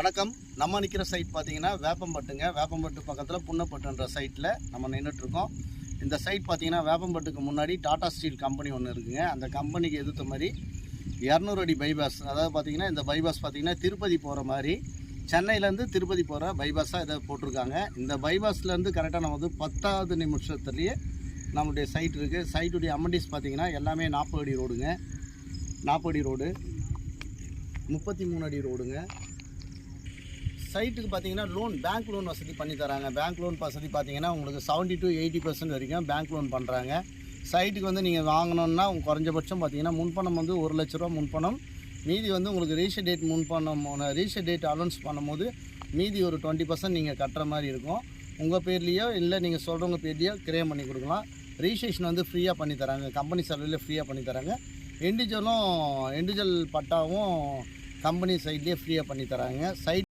வணக்கம். நம்ம நிற்கிற சைட் பார்த்தீங்கன்னா வேப்பம்பட்டுங்க. வேப்பம்பட்டு பக்கத்தில் புன்னப்பட்டுன்ற சைட்டில் நம்ம நின்றுட்டுருக்கோம் இந்த சைட் பார்த்தீங்கன்னா வேப்பம்பட்டுக்கு முன்னாடி டாடா ஸ்டீல் கம்பெனி ஒன்று இருக்குங்க. அந்த கம்பெனிக்கு எதிர்த்த மாதிரி இரநூறு அடி பைபாஸ் அதாவது பார்த்தீங்கன்னா இந்த பைபாஸ் பார்த்தீங்கன்னா திருப்பதி போகிற மாதிரி சென்னையிலேருந்து திருப்பதி போகிற பைபாஸாக இதை போட்டிருக்காங்க. இந்த பைபாஸ்லேருந்து கரெக்டாக நம்ம வந்து பத்தாவது நிமிஷத்துலேயே நம்மளுடைய சைட் இருக்குது சைட்டுடைய அமெண்டிஸ் பார்த்தீங்கன்னா எல்லாமே நாற்பது அடி ரோடுங்க நாற்பது அடி ரோடு முப்பத்தி மூணு அடி ரோடுங்க சைட்டுக்கு பார்த்தீங்கன்னா லோன் பேங்க் லோன் வசதி பண்ணி தராங்க. பேங்க் லோன் வசதி பார்த்தீங்கன்னா உங்களுக்கு செவன்ட்டி டு எயிட்டி பர்சன்ட் வரைக்கும் பேங்க் லோன் பண்ணுறாங்க சைட்டுக்கு வந்து நீங்கள் வாங்கணுன்னா உங்கள் குறைஞ்சபட்சம் பார்த்தீங்கன்னா முன்பணம் வந்து ஒரு லட்ச ரூபா முன்பணம். மீதி வந்து உங்களுக்கு ரீஷர் டேட் முன்பணம் ரீஷர் டேட் அலௌன்ஸ் பண்ணும்போது மீதி ஒரு டுவெண்ட்டி பர்சன்ட் நீங்கள் கட்டுற மாதிரி இருக்கும். உங்கள் பேர்லேயோ இல்லை நீங்கள் சொல்கிறவங்க பேர்லேயோ கிரேம் பண்ணி கொடுக்கலாம். ரிஜிஸ்ட்ரேஷன் வந்து ஃப்ரீயாக பண்ணி தராங்க. கம்பெனி செலவில் ஃப்ரீயாக பண்ணி தராங்க. இண்டிவிஜுவலும் இண்டிவிஜுவல் பட்டாவும் கம்பெனி சைட்லேயே ஃப்ரீயாக பண்ணி தராங்க. சைட்